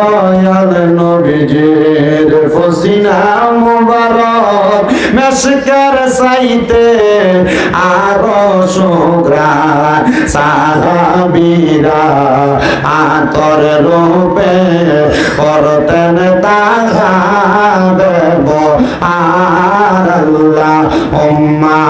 দয়াল নবীজির ফসিনা মুবারক, মেশকার সাইতে আরও সুগ্রাণ, সাহাবীরা আতর রূপে করতেন তাহাদেব আর আল্লাহ। উম্মা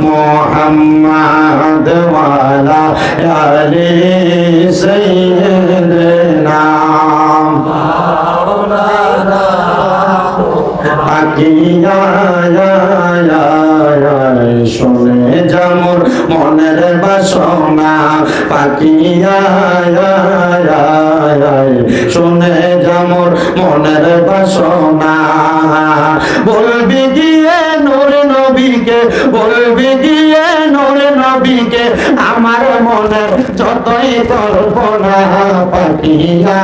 محمد وعلى آل سيدنا পাখিয়া শুনে যেমন মনের বাসনা পাখিয়া শুনে যেমন মনের বাসনা বলবি গিয়ে নূর নবীকে বলবি গিয়ে নূর নবীকে, আমার মনের যতই কল্পনা পাখিয়া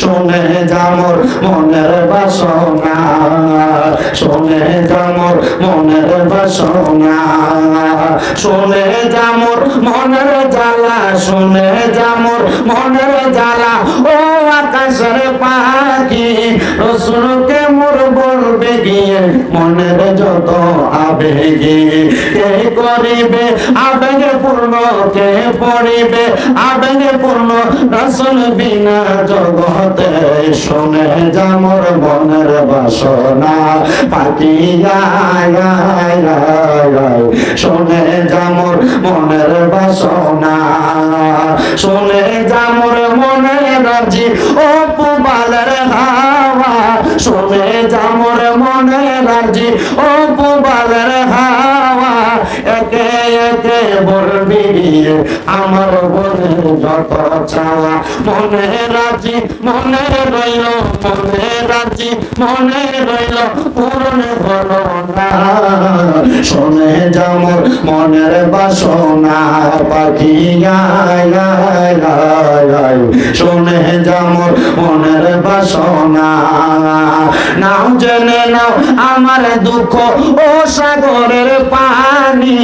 শুনে যামর মনের বাসনা, শুনে যামর মনের বাসনা, শুনে যামর মনের জ্বালা, শুনে যামর মনের জ্বালা, ও আকাশের পাখি, রসুলকে মোর বলবে গিয়ে? মনের যত আবেগে কে করিবে? আবেগে পূর্ণ কে পড়িবে? আবেগে পূর্ণ রসুল বিনা জগতে শুনে যামর মনের বাসনা। পাকিয়া শুনে যামর মনের বাসনা। শুনে যামর মনের রাজি ও পুবালের হাওয়া। শুনে যামর মনের রাজি ও পুবালের হাওয়া একে একে বলবি, আমার মনে যত চাওয়া মনে রাজি, মনে রইল, মনে রাজি, মনে রইল, পূরণ হলো না। শুনে যামর মনের বাসনা পাখিয়া শুনে যামর মনের বাসনা। নাও জেনে নাও আমার দুঃখ, ও সাগরের পানি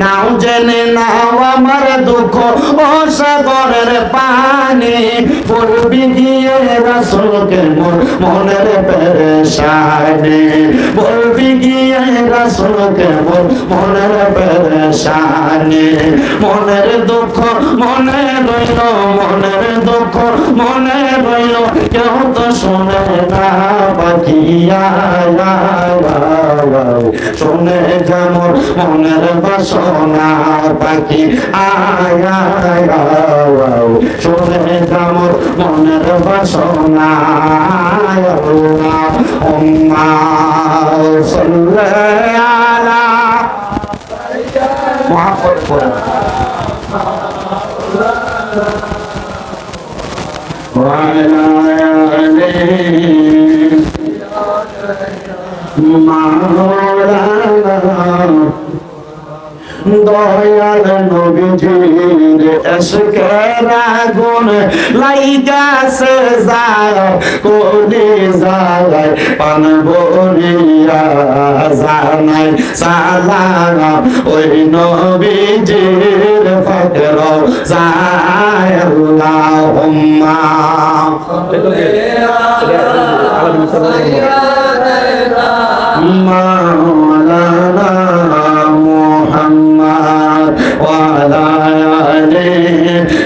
নাও জেনে নাও আমার দুঃখ, ও সাগরের পানি। বলবি গিয়ে রাসুলকে মোর মনের পেরেশানি। বলবি গিয়ে রাসুলকে মোর মনের পেরেশানি। মনের দুঃখ মনে রইল, মনের দুঃখ মনে রইল। কেউ তো শুনে না পাখিয়া শুনে যেমন মনের বাসনা পাখি আয়া শুনে যেমন মনের বাসনা উম্মা সাল্লাল্লাহু। মহাপত وعلى آله مولانا দয়াল নবীজির এসকের আগুন লাইগাছে যায় কোনে যায় পান বলিয়া জানাই সালাম ওই নবীজির ফকর যায় আল্লাহুম্মা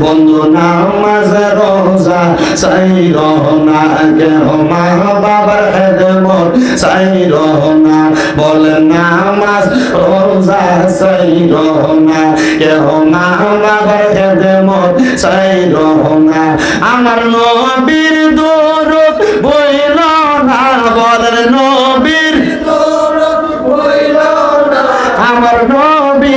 বন্ধু নামাজ রোজা চাইর না কেহ মা বাবার খেদমত চাইর না বলে নামাজ রোজা চাইর না কেহ মা বাবার খেদমত চাইর না আমার নবীর দৌরত বইল না বলেন নবীর দৌরত বইল না আমার নবী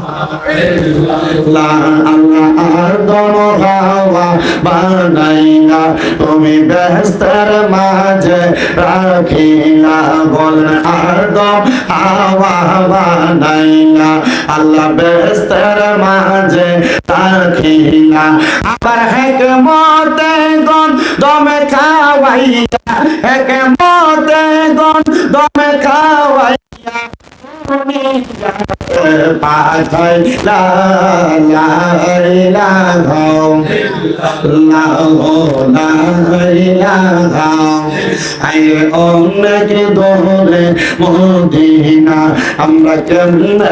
আল্লাহ আর হাওয়া বানাইলা। তুমি ব্যস্তার মাঝে রাখিলা। বল আর দম বানাইলা। আল্লাহ ব্যস্তার মাঝে রাখিলা। আবার হেকমতে গন দমে খাওয়াইয়া। হেকমতে গন দমে খাওয়াইয়া। আমরা কেমনে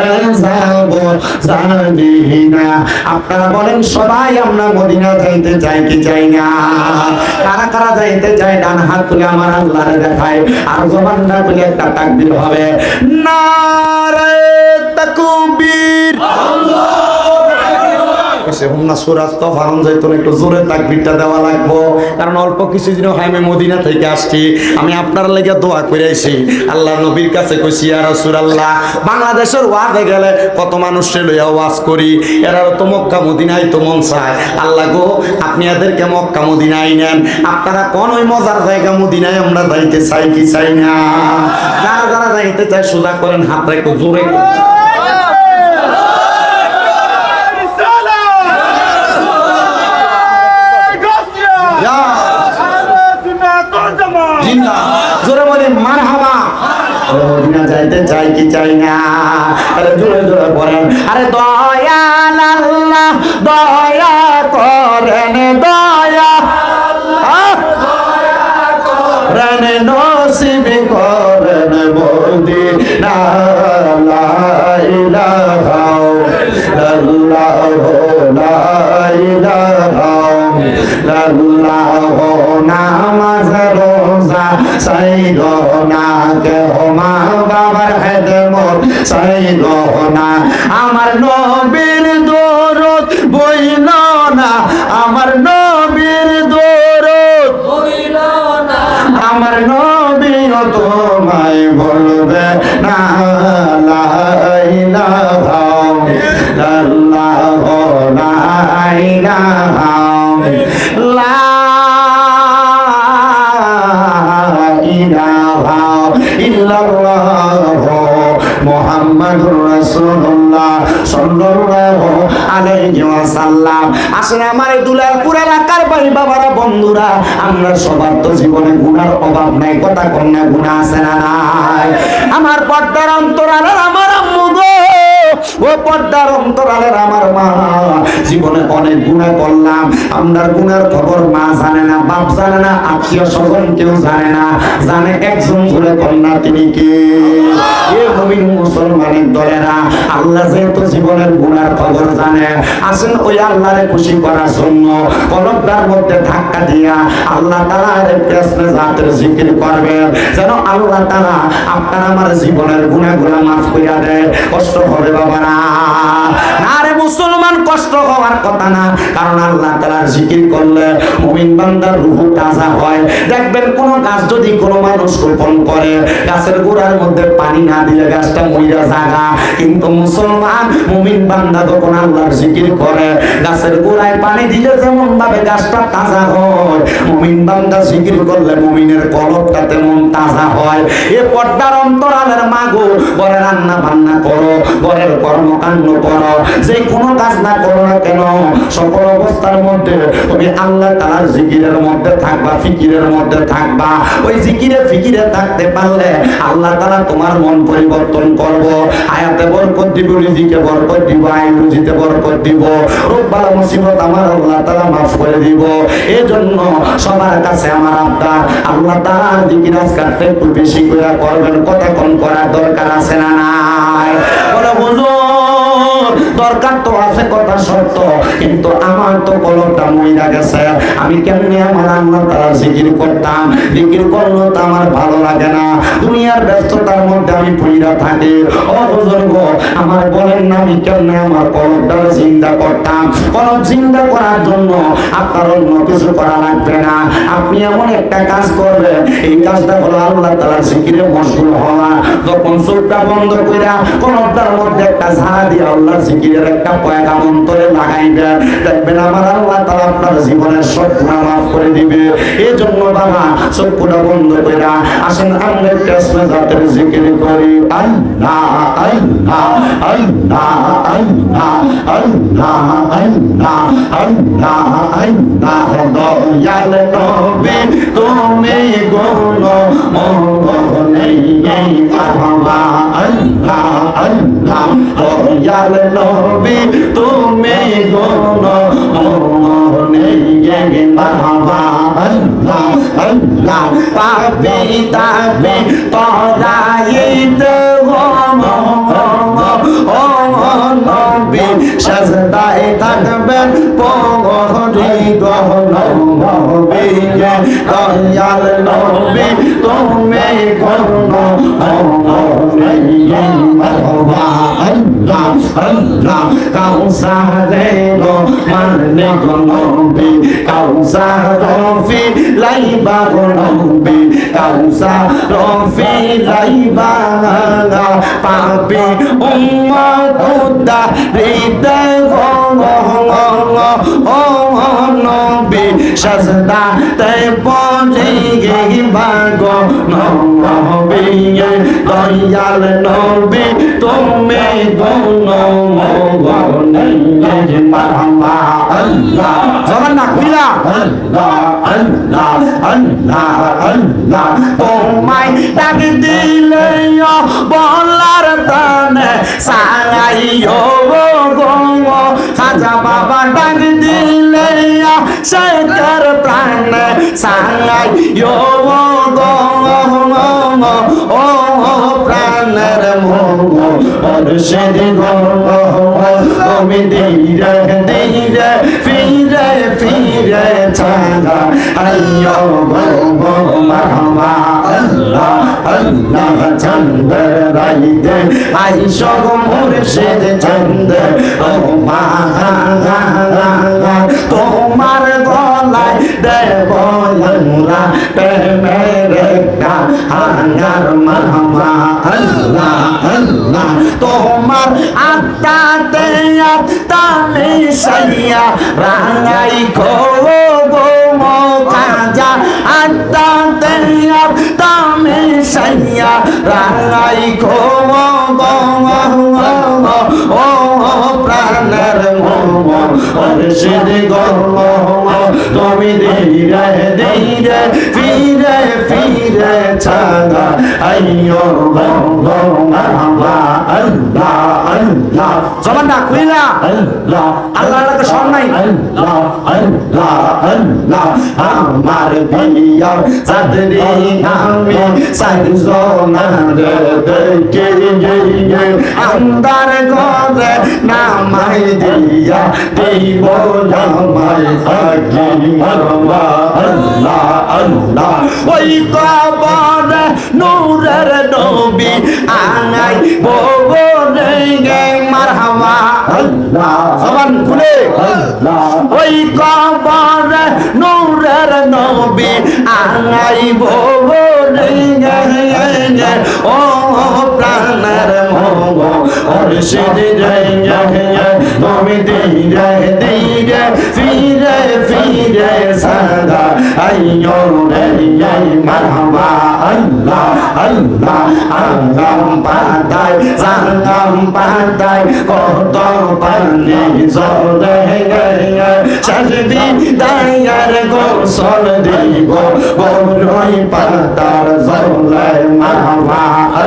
জানি না আপনারা বলেন সবাই আমরা মদিনা যাইতে চাই কি চাই না কারা কারা যাইতে চাই ডান হাত তুলে আমার আল্লাহরে দেখায় আর জবান না তুলে একটা তাকবীর হবে নারে তাকবীর। সে হুন্না সুরাজ তো ফারন যাইতন, একটু জোরে তাকবীরটা দেওয়া লাগবো। কারণ অল্প কিছু দিন হয় আমি মদিনা থেকে আসছি। আমি আপনার লেগে দোয়া করে আইছি। আল্লাহ নবীর কাছে কইছি আর রাসূলুল্লাহ, বাংলাদেশের ওয়াজে গেলে কত মানুষের লইয়া ওয়াজ করি। এরা তো মক্কা মদিনায় তো মন চায়। আল্লাহ গো, আপনি এদেরকে মক্কা মদিনায় নেন। আপনারা কোন ওই মজার জায়গা মদিনায় আমরা যাইতে চাই কি চাই না? যারা যারা যাইতে চায়, সোজা করেন হাতটা একটু জোরে ইয়া জিন্দা জোরে বলে মারহাবা আরে মদিনা যাইতে চাই কি চাই না? আরে জোরে জোরে বলেন। আরে দয়াল আল্লাহ, দয়া করেন, দয়া no আসলে আমার দুলালপুর এলাকার ভাই বাবারা, বন্ধুরা, আমরা সবার তো জীবনে গুণার অভাব নাই, কথা কন্যা গুণা আছে না নাই? আমার পর্দার অন্তরাল আমার আম্মু গো। ও পর্দার অন্তরালের আমার মা, জীবনে অনেক গুণা করলাম আমরা গুনার খবর মা জানে না, বাপ জানে না, আত্মীয় স্বজন কেউ জানে না, জানে একজন জুড়ে কন্যা তিনি কে? এ মুসলমানের দলেরা, আল্লাহ যেহেতু জীবনের গুনার খবর জানে, আসেন ওই আল্লাহরে খুশি করার জন্য কলকটার মধ্যে ধাক্কা দিয়া আল্লাহ তালা প্রশ্নে জাতের জিকির করবেন, যেন আল্লাহ তালা আপনার আমার জীবনের গুণাগুলা মাফ করিয়া দেয়, কষ্ট হবে বাবা না না। রে মুসলমান কষ্ট হওয়ার কথা না, কারণ আল্লাহ তালার জিকির করলে মুমিন বান্দার রুহু তাজা হয়। দেখবেন কোন গাছ যদি কোনো মানুষ রোপণ করে, গাছের গোড়ার মধ্যে পানি না দিলে গাছটা মইরা জাগা। কিন্তু মুসলমান, মুমিন বান্দা যখন আল্লাহর জিকির করে, গাছের গোড়ায় পানি দিলে যেমন ভাবে গাছটা তাজা হয়, মুমিন বান্দা জিকির করলে মুমিনের কলবটা তেমন তাজা হয়। এ পর্দার অন্তরালের মাগো বলে রান্না বান্না করো, ঘরের কর্মকাণ্ড করো যে কোনো কাজ না করো না কেন? সকল অবস্থার মধ্যে তুমি আল্লাহ তালার জিকিরের মধ্যে থাকবা, ফিকিরের মধ্যে থাকবা। ওই জিকিরে, ফিকিরে থাকতে পারলে আল্লাহ তালা তোমার মন পরিবর্তন করব। আয়াতে বরকত দিব, রিজিকে বরকত দিব আয় বরকত দিব। মুসিবত আমার আল্লাহ তালা মাফ করে দিব। এই জন্য সবার কাছে আমার আল্লাহ তালার একটু বেশি করে করবেন করার দরকার আছে না নাই? বলে, হুজুর দরকার তো আছে কথা সত্য। কিন্তু আমার তো কলমটা মইরা গেছে। আমি কেমনে আমার আল্লাহ তাআলা জিকির করতাম? জিকির করলে তো আমার ভালো লাগে না। দুনিয়ার ব্যস্ততার মধ্যে আমি পইরা থাকি। ও বুজুর্গ, আমার বলেন না আমি কেমনে আমার কলমটা চিন্তা করতাম? কলম চিন্তা করার জন্য আপনার অন্য কিছু করা লাগবে না। আপনি এমন একটা কাজ করবেন, এই কাজটা হলো আল্লাহ তাআলার জিকিরে মশগুল হওয়া। যখন চোখটা বন্ধ করে কলমটার মধ্যে একটা ঝাড়া দিয়ে আল্লাহর জিকিরের একটা পয়গাম অন্তরে লাগাইবেন দেখবেন আমার আল্লাহ তাআলা আপনার জীবনের সব গুনাহ মাফ করে দিবে এই জন্য বাবা চোখটা বন্ধ কইরা আসেন আমরা একটা জাতের জিকির করি আল্লাহ আল্লাহ আল্লাহ আল্লাহ আল্লাহ আল্লাহ আল্লাহ আল্লাহ দয়াল নবী তুমি গুণ মোহনে বাবা আল্লাহ আল্লাহ দয়াল নবী তুমি গুণ মোহনে বাবা আল্লাহ আল্লাহ পাপি তাপি তরাইতে ও নবী সাজদায় থাকবেন পগরি গহন নবী দয়াল নবী করব আল্লাহ কাউসারে লো মারনে গলবে কাউসার রফি লাইবা গলবে উম্মা দুদা রিদা সাজদা তাই পৌঁছে গেই ভাগ নবী দয়াল নবী তুমি গুণ আল্লাহ। জগন্নাথ কুইলা আল্লাহ। আল্লাহ আল্লাহ আল্লাহ তোমায় ডাক দিলে বলার তানে সারাইও গো খাজা বাবা ডাক দিলে শেখর প্রাণ সারাইও গো ও প্রাণের মোহ অর্ষের গো তুমি ধীরে ধীরে আইয়ো গো গো মারহামা আল্লাহ আল্লাহ চন্দ রাইতে আইশো গো মুর্শিদ চন্দ ও মা তোমার গলায় দেব আমরা একটা হাঙ্গার মারহামা আল্লাহ আল্লাহ। তোমার আত্মাতে আত্মা মিশাইয়া রাঙাই গো গো মো আত্মাতে আত্মা মিশাইয়া রাঙাই গো গো ও প্রাণের মোহ গর্ব গো তুমি ধীরে ধীরে ফিরে ফিরে, ছাগা আইয়ো গো গো মারহামা আল্লাহ। আল্লাহ। জবান না খুইলা আল্লাহ। আল্লাহ আল্লাহ সব নাই। আল্লাহ। আল্লাহ। আল্লাহ। আমার বিয়া সাদরি আমি সাইজোনা রে দেখে গিয়ে আন্দার ঘরে নামাই দিয়া দেব নামাই ফাঁকি মারবা আল্লাহ। আল্লাহ। ওই কবরে নূরের নবী আনাই ববরে দিলে মার হাওয়া সবান খুলে। ওই কবর নূরের নবী আনাইব ও প্রাণের মগ অর্ষিদ জয় জয় নবী দিই জয় দিই জয় fire sada ayyo rey marhaba allah allah angam padai sangam padai koto pane zore gaya sajdi dayar go sol dibo goroi patar zole marhaba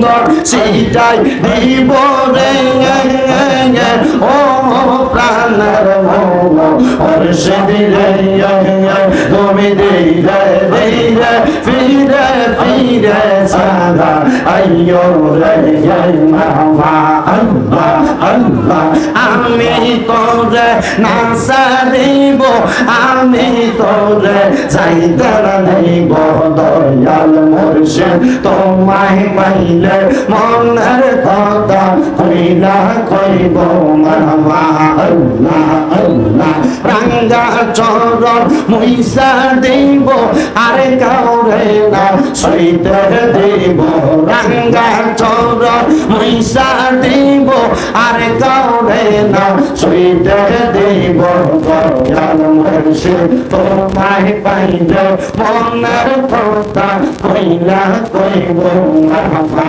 চন্দন সেইটাই দিব রে ও প্রাণের হর্ষে দিলে তুমি দিলে দিলে, ফিরে ফিরে সাদা। আইয়ো রে মামা আল্লাহ আল্লাহ। আমি তোরে নাসা দিব, আমি তোরে চাইতে নেব দয়াল মুর্শিদ। তোমায় পাইলে মনের কথা কইলা কইব মামা আল্লাহ আল্লাহ। রাঙ্গা চরণ মুইসা দিব আরে কাউরে না সইতে দিব রাঙ্গা চরণ মুইসা দিব আরে কাউরে না সইতে দিব দয়াল মুর্শিদ তোমায় পাইলে মনের কথা কইলা কইব মামা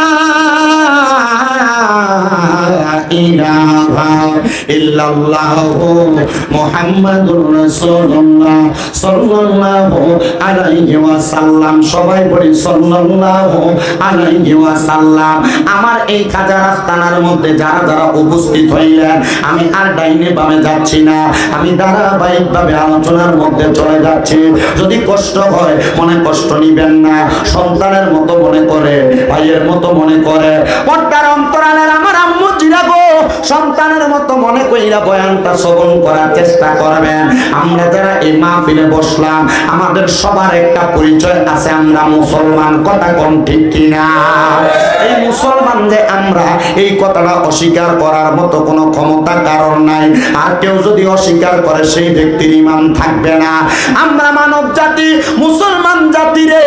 আমার এই খাজা রাস্তানার মধ্যে যারা যারা উপস্থিত হইলেন, আমি আর ডাইনে বামে যাচ্ছি না। আমি ধারাবাহিকভাবে আলোচনার মধ্যে চলে যাচ্ছি। যদি কষ্ট হয়, মনে কষ্ট নিবেন না। সন্তানের মতো মনে করে, ভাইয়ের মতো মনে করে। পর্দার অন্তরালের আমার আম্মু চিরাগো সন্তানের মতো মনে কইরা বয়ানটা শ্রবণ করার চেষ্টা করবেন। আমরা যারা এই মাহফিলে বসলাম, আমাদের সবার একটা পরিচয় আছে, আমরা মুসলমান। কথা কোন ঠিক কিনা? এই মুসলমান যে আমরা, এই কথাটা অস্বীকার করার মতো কোনো ক্ষমতা কারণ নাই। আর কেউ যদি অস্বীকার করে, সেই ব্যক্তির ইমান থাকবে না। আমরা মানব জাতি, মুসলমান জাতি রে।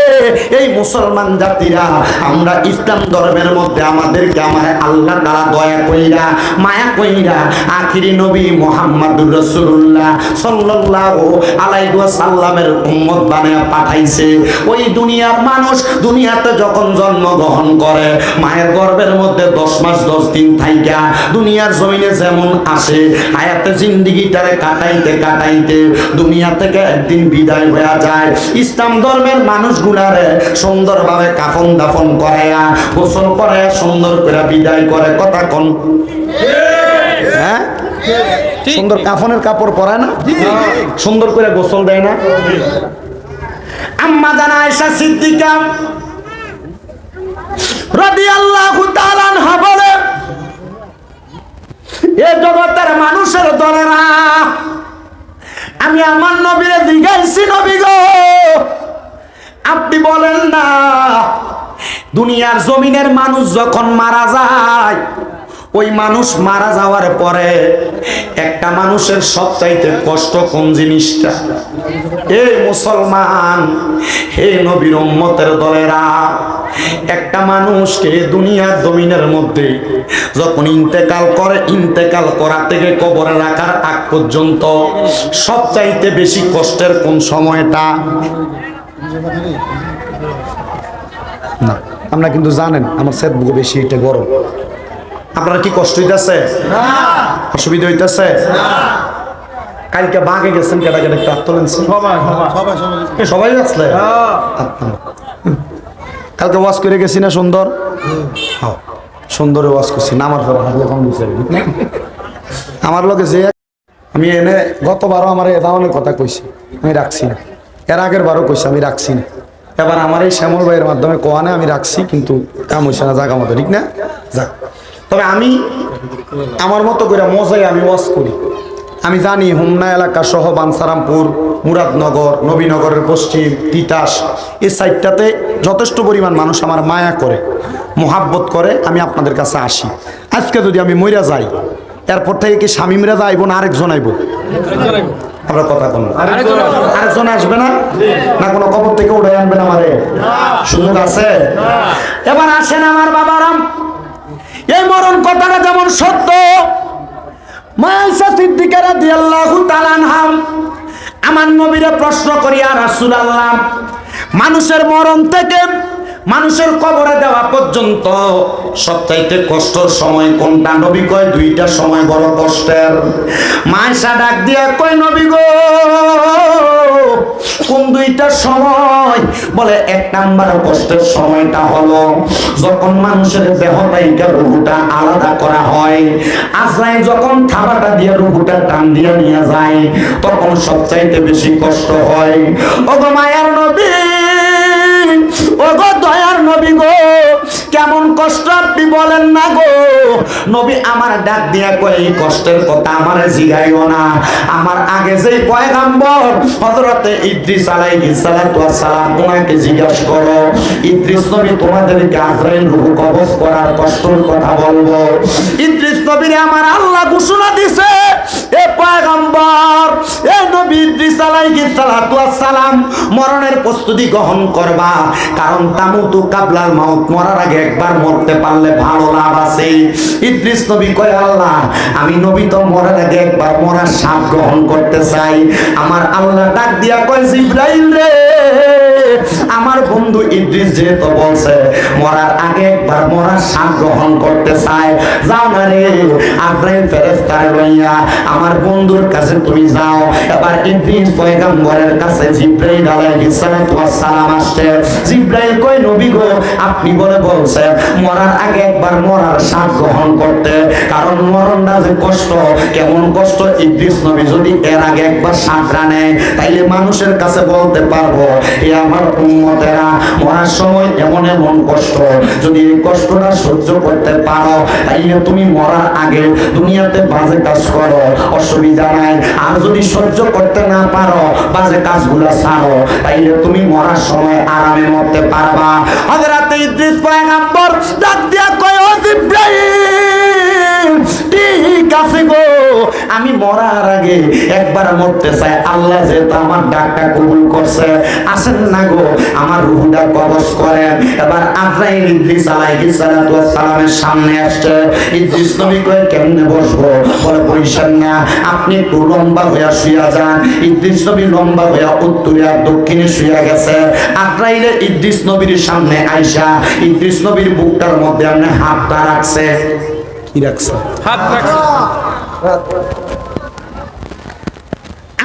এই মুসলমান জাতিরা, আমরা ইসলাম ধর্মের মধ্যে আমাদেরকে আমার আল্লাহ তারা দয়া কইরা মায়া কইরা আখিরি নবী মোহাম্মদুর রসুল্লাহ সাল্লাল্লাহু আলাইহি ওয়াসাল্লামের উম্মত বানায়া পাঠাইছে। ওই দুনিয়ার মানুষ দুনিয়াতে যখন জন্মগ্রহণ করে, মায়ের গর্ভের মধ্যে দশ মাস, দশ দিন থাইকা দুনিয়ার জমিনে যেমন আসে, হায়াতে জিন্দিগিটারে কাটাইতে কাটাইতে দুনিয়া থেকে একদিন বিদায় হয়ে যায়। ইসলাম ধর্মের মানুষগুলারে সুন্দরভাবে কাফন দাফন করায়া, গোসল করায়া সুন্দর করে বিদায় করে, কথা কোন। হ্যাঁ? সুন্দর কাফনের কাপড় পরায় না? সুন্দর করে গোসল দেয় না? আম্মা জানা আয়েশা সিদ্দিকা তাআলা আনহা বলে এ জগতের মানুষের দলেরা আমি আমার নবীরে জিজ্ঞাসি নবী গো। আপনি বলেন না দুনিয়ার জমিনের মানুষ যখন মারা যায় ওই মানুষ মারা যাওয়ার পরে একটা মানুষের সবচাইতে কষ্ট কোন জিনিসটা? এই মুসলমান, হে নবীর উম্মতের দলেরা, একটা মানুষকে দুনিয়ার জমিনের মধ্যে যখন ইন্তেকাল করে, ইন্তেকাল করা থেকে কবরে রাখার আগ পর্যন্ত সবচাইতে বেশি কষ্টের কোন সময়টা? না, আমরা কিন্তু জানেন, আমার বুকে বেশি, এটা গরম। আপনার কি কষ্ট হইতেছে? অসুবিধা হইতেছে? কালকে বাঘে গেছেন কেটা কেটে একটু আত্মলেন এ, সবাই আসলে? আচ্ছা। কালকে ওয়াশ করে গেছি না সুন্দর? হ্যাঁ, সুন্দরে ওয়াশ করছি না আমার আমার লোকে যে আমি এনে গতবারও আমার এ ধরনের কথা কইছি আমি রাখছি না। এর আগের বারও কইছি আমি রাখছি না। এবার আমার এই শ্যামল ভাইয়ের মাধ্যমে কোয়ানে আমি রাখছি কিন্তু কাম হইছে না জাগা মতো ঠিক না? যাক। তবে আমি আমার মতো করে মজায় আমি ওয়াশ করি। আমি জানি হোমনা এলাকা সহ বানসারামপুর মুরাদনগর নবীনগরের পশ্চিম তিতাস এই সাইডটাতে যথেষ্ট পরিমাণ মানুষ আমার মায়া করে মোহাব্বত করে আমি আপনাদের কাছে আসি। আজকে যদি আমি মইরা যাই এরপর থেকে কি স্বামীমরা যাইব না আরেকজন আইব? আমরা কথা কোন আরেকজন আসবে না? না কোনো কবর থেকে উঠে আনবেন আমারে? সুযোগ আছে? এবার আসেন আমার বাবারাম এই মরণ কথাটা যেমন সত্য মাইসা সিদ্দিকারা দিয়াল্লাহু তালানহাম আমার নবীরে প্রশ্ন করিয়া রাসুল আল্লাহ মানুষের মরণ থেকে মানুষের কবরে দেওয়া পর্যন্ত সবচাইতে কষ্টর সময় কোনটা? নবী কয় দুইটা সময় বড় কষ্টের। মাইসা ডাক দিয়া কয়, নবী গো, কোন দুইটা সময়? বলে, এক নাম্বার কষ্টের সময়টা হলো যখন মানুষের দেহ থেকে রুহুটা আলাদা করা হয়। আজরাই যখন থাবাটা দিয়ে রুহুটা টান দিয়ে নিয়ে যায়, তখন সবচাইতে বেশি কষ্ট হয়। ওগো মায়ার নবী ওগো দয়ার নবী গো, কেমন কষ্ট আপনি বলেন না গো। নবী আমার ডাক দিয়া কয়, এই কষ্টের কথা আমার জিগাইও না। আমার আগে যেই পয়গাম্বর, হযরতে ইদ্রিস আলাইহিস সালাতু সালাম করো, ইদ্রিস নবী, তোমাদেরকে আজরাইল করার কষ্টের কথা বলব? ইদ্রিস নবীরে আমার ইদ্রিস সালাতু মরণের প্রস্তুতি গ্রহণ করবা। কারণ তামুতু কাবলাল মাউত মরার আগে একবার মরতে পারলে ভালো লাভ আছে। ইদ্রিস নবী কয়, আল্লাহ, আমি নবী তো মরার আগে একবার মরার সাপ গ্রহণ করতে চাই। আমার আল্লাহ ডাক দিয়া কয় রে আমার বন্ধু ইদ্রিস যেহেতু বলছে, মরার আগে একবার মরার সাপ গ্রহণ করতে চায়। যাও না রে, আব্রাহিম ফেরেস্তার লইয়া আমার বন্ধুর কাছে তুমি যাও। এবার ইদ্রিস পয়গম্বরের কাছে জিব্রাইল আলাইহিস সালাতু ওয়াস সালাম আসছে। জিব্রাইল কই নবী গো, আপনি বলে বলছেন মরার আগে একবার মরার স্বাদ গ্রহণ করতে। কারণ মরণটা যে কষ্ট, কেমন কষ্ট? ইদ্রিস নবী যদি এর আগে একবার সাঁতরা নেয় তাইলে মানুষের কাছে বলতে পারব এ আমার উম্মতেরা মরার সময় এমন এমন কষ্ট। যদি এই কষ্টটা সহ্য করতে পারো, তাইলে তুমি মরার আগে দুনিয়াতে বাজে কাজ করো, অসুবিধা নাই। আর যদি সহ্য করতে না পারো, বাজে কাজগুলো ছাড়ো, তাইলে তুমি মরার সময় আরামে মরতে পারবা। হযরত ইদ্রিস পয়গম্বর ডাক দিয়া কয় জিব্রাইল, ঠিক আছে গো। আমি মরার আগে একবার মরতে চাই। আল্লাহ যেহেতু আমার ডাকটা কবুল করছে আসেন না গো আমার রুহুটা কবজ করেন। এবার আজরাইল ইদ্রিস আলাইহিস সালাতু সালামের সামনে আসছে। ইদ্রিস নবী কয় কেমনে বসবো? বলে বইসেন না আপনি একটু লম্বা হইয়া শুয়া যান। ইদ্রিস নবী লম্বা হইয়া উত্তরে আর দক্ষিণে শুয়া গেছে। আজরাইলে ইদ্রিস নবীর সামনে আইসা ইদ্রিস নবীর বুকটার মধ্যে আপনি হাতটা রাখছে। কি রাখছে? হাত রাখছে।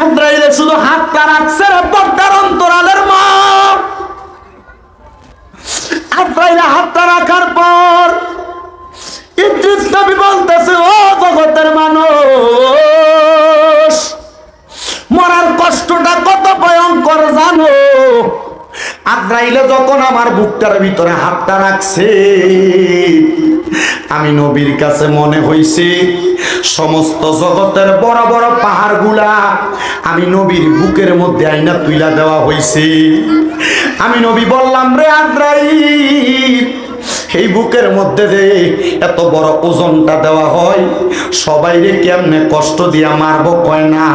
আজরাইলে শুধু হাতটা রাখছে পর্দার অন্তরালের মা। হাতটা রাখার পর ইদ্রিস নবী বলতেছে, ও জগতের মানুষ, মরার কষ্টটা কত ভয়ঙ্কর জানো? আজরাইলে যখন আমার বুকটার ভিতরে হাতটা রাখছে আমি নবীর কাছে মনে হইছে, সমস্ত জগতের বড় বড় পাহাড়গুলা আমি নবীর বুকের মধ্যে আইনা তুইলা দেওয়া হইছে। আমি নবী বললাম, রে আজরাইল এই বুকের মধ্যে যে এত বড় ওজনটা দেওয়া হয়, সবাই রে কেমনে কষ্ট দিয়া মারব কয় না?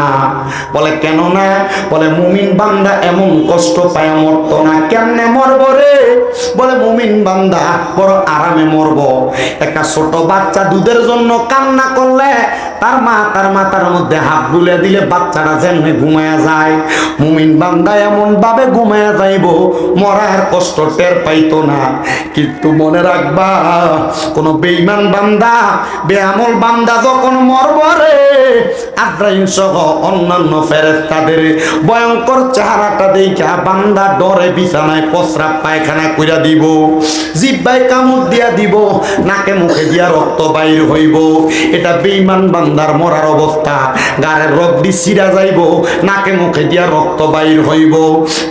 বলে কেন না বলে, মুমিন বান্দা এমন কষ্ট পায়, মরত না। কেমনে মরব রে? বলে, মুমিন বান্দা বড় আরামে মরব। একটা ছোট বাচ্চা দুধের জন্য কান্না করলে তার মা, তার মাথার মধ্যে হাত বুলে দিলে বাচ্চাটা যেমনি ঘুমায়া যায়, মুমিন বান্দা এমন ভাবে ঘুমায়া যাইব, মরার কষ্ট টের পাইতো না। কিন্তু মনে রাখবা, কোন বেঈমান বান্দা, বেআমল বান্দা যখন মরব রে আদ্রাইন সহ অন্যান্য ফেরেস্তাদের ভয়ঙ্কর চেহারাটা দেখা বান্দা ডরে বিছানায় প্রস্রাব পায়খানা কইরা দিব জিব্বাই কামড় দিয়া দিব, নাকে মুখে দিয়া রক্ত বাইর হইব। এটা বেঈমান বান্দার মরার অবস্থা। গায়ের রক্তি সিরা যাইব, নাকে মুখে দিয়া রক্ত বাইর হইব।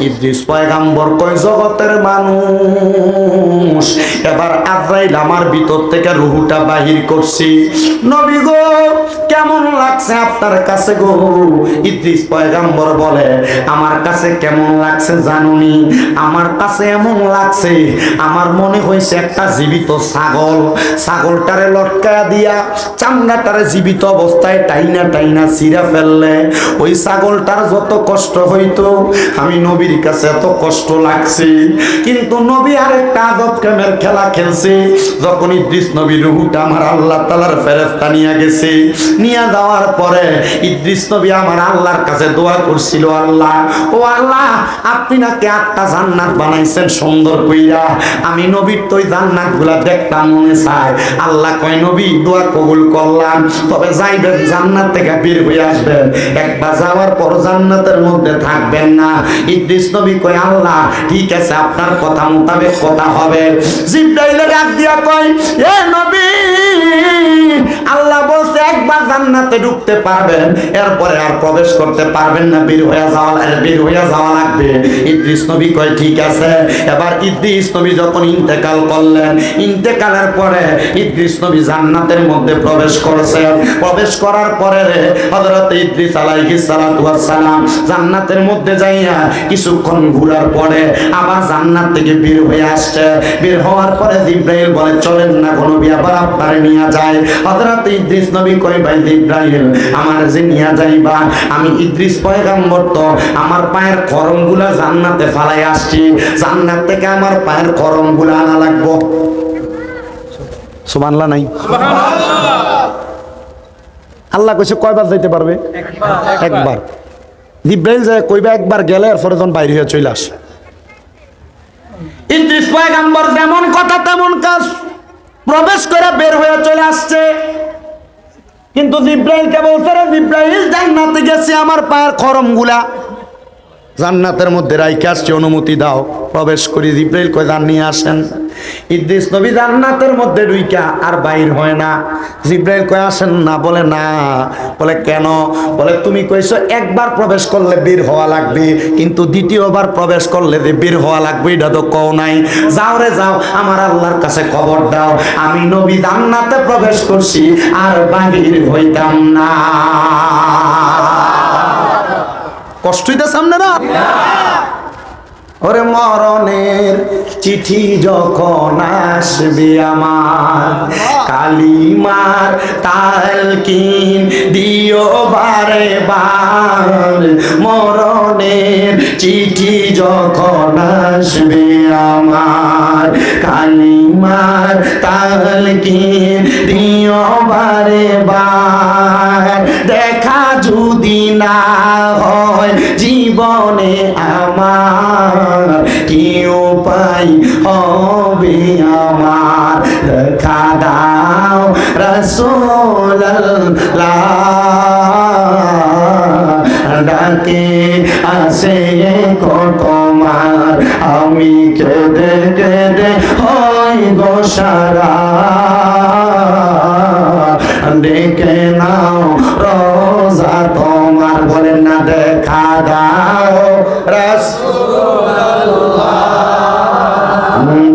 ইদ্রিস পয়গাম্বর কয়, জগতের মানুষ, এবার আজরাইল আমার ভিতর থেকে রুহুটা বাহির করছি। নবী গো, কেমন লাগছে আপনার কাছে গো? ইদ্রিস পয়গাম্বর বলে, আমার কাছে কেমন লাগছে জানুনি? আমার কাছে এমন লাগছে, আমার মনে হয়েছে একটা জীবিত ছাগল। ছাগলটারে লটকা দিয়া, চামড়াটারে জীবিত অবস্থায় টাইনা টাইনা ছিঁড়া ফেললে ওই ছাগলটার যত কষ্ট হইতো, আমি নবীর কাছে এত কষ্ট লাগছে। কিন্তু নবী আরেকটা আদব কেমের খেলা খেলছে, যখন ইদ্রিস নবী রুহুটা আমার আল্লাহ তালার ফেরেস্তা নিয়ে গেছে। নিয়ে যাওয়ার পরে ইদ্রিস নবী আমার আল্লাহর কাছে দোয়া করছিল, আল্লাহ, ও আল্লাহ, আপনি নাকি আটটা জান্নাত বানাইছেন সুন্দর কইরা। আমি নবীর তো ওই জান্নাতগুলা দেখতাম মনে চায়। আল্লাহ কয়, নবী, দোয়া কবুল করলাম। তবে যাইবেন, জান্নাত থেকে বের হয়ে আসবেন। একবার যাওয়ার পর জান্নাতের মধ্যে থাকবেন না। ইদ্রিস নবী কয়, আল্লাহ, ঠিক আছে, আপনার কথা মোতাবেক কথা হবে। জিব্রাইলের ডাক দিয়া কয়, এ নবী, আল্লাহ বলছে একবার জান্নাতে ঢুকতে পারবেন, এরপরে আর প্রবেশ করতে পারবেন না, বের হয়ে যাওয়া বের হয়ে যাওয়া লাগবে। ইদ্রিস নবী কয়, ঠিক আছে। এবার ইদ্রিস নবী যখন ইন্তেকাল করলেন, ইন্তেকালের পরে ইদ্রিস নবী জান্নাতের মধ্যে প্রবেশ করেছেন। প্রবেশ করার পরে হযরত ইদ্রিস আলাইহিস সালাতু ওয়াস সালাম জান্নাতের মধ্যে যাইয়া কিছুক্ষণ ঘোরার পরে আবার জান্নাত থেকে বের হয়ে আসছে। বের হওয়ার পরে জিব্রাইল বলে, চলেন না কোন আবার আপনারে নিয়ে যায় হযরত ইদ্রিস নবী কই ভাই জিব্রাইল আমার যে নিয়ে যাইবা আমি ইদ্রিস পয়গাম্বর তো আমার পায়ের করমগুলা জান্নাতে ফালাই আসছি। জান্নাত থেকে আমার পায়ের করমগুলা আনা লাগবো। সুবহানাল্লাহ নাই? আল্লাহ কইছে কয়বার যাইতে পারবে? একবার। জিব্রাইল যায় কইবা একবার গেলে এরপরে যখন বাইরে হয়ে চলে আসে। ইদ্রিস পয়গাম্বর যেমন কথা তেমন কাজ প্রবেশ করে বের হয়ে চলে আসছে কিন্তু জিব্রাইলকে বলছে রে জিব্রাইল জান্নাতে গেছে আমার পায়ের খরমগুলা। জান্নাতের মধ্যে রাইকে আসছে, অনুমতি দাও। প্রবেশ করি, জিব্রাইল কয়, জান, নিয়ে আসেন। ইদ্রিস নবী জান্নাতের মধ্যে ঢুইকা আর বাইর হয় না। জিব্রাইল কয়, আসেন না। বলে না। বলে, কেন? বলে, তুমি কইছো একবার প্রবেশ করলে বীর হওয়া লাগবে, কিন্তু দ্বিতীয়বার প্রবেশ করলে যে বের হওয়া লাগবে, এটা তো কও নাই। যাও রে, যাও, আমার আল্লাহর কাছে খবর দাও। আমি নবী জান্নাতে প্রবেশ করছি, আর বাহির হইতাম না। কষ্ট হইতেছে আপনারা? ওরে মরণের চিঠি যখন আসবে আমার, কালিমার তালকিন দিও বারে বার। মরণের চিঠি যখন আসবে আমার, কালিমার তালকিন দিও বারে বার। দেখা যদি না জীবনে আমার কি উপায় হবে আমার? দেখা দাও রসোল্লাহ ডাকে আসে তোমার। আমি কেঁদে কেঁদে হই গোসারা ডেকে নাও রোজা তোমার। বলেন না, দেখা রস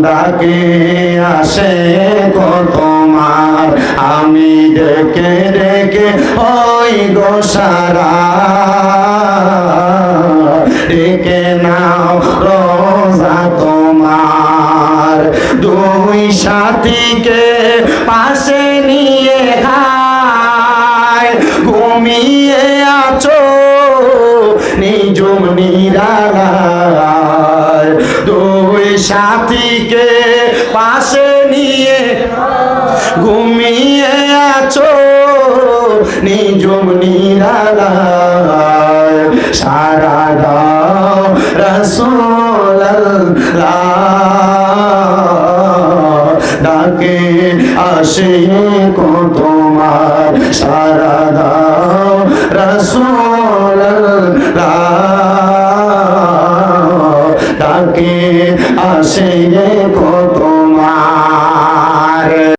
ডাকে আসে গো তোমার আমি ডেকে ডেকে ওই গোসারা ডেকে আসে কো তোমার সারা দাও রসোল্লাহ ডাকে আসে